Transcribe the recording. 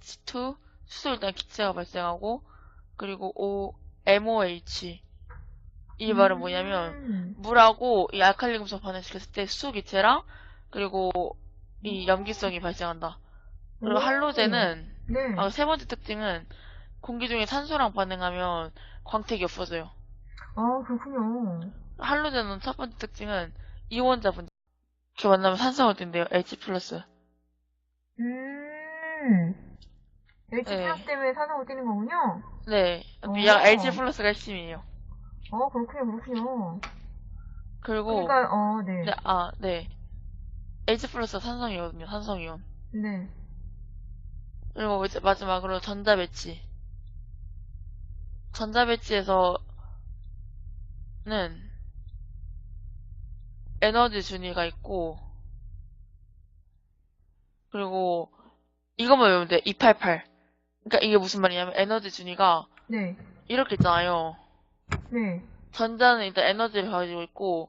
수소 일단 기체가 발생하고 그리고 O MOH 이 말은 뭐냐면 음. 물하고 이 알칼리 금속 반응시켰을 때 수소 기체랑 그리고 이 염기성이 발생한다. 그리고 오. 할로젠은 네. 아, 세 번째 특징은 공기 중에 산소랑 반응하면 광택이 없어져요. 아, 그렇군요. 할로젠은 첫 번째 특징은 이원자 분자. 이렇게 만나면 산소가 된대요. H 플러스. 음. H 네. 플러스 때문에 산소가 뛰는 거군요. 네. 오. 얘가 H 플러스가 핵심이에요. 어, 그렇군요, 그렇군요. 그리고 그러니까, 어, 네. 네, 아, 네. H 플러스 산성이거든요. 산성이온. 네. 그리고 이제 마지막으로 전자 배치. 전자 배치에서는 에너지 준위가 있고 그리고 이것만 외우면 돼. 288. 그러니까 이게 무슨 말이냐면 에너지 준위가 네. 이렇게 있잖아요. 네. 전자는 일단 에너지를 가지고 있고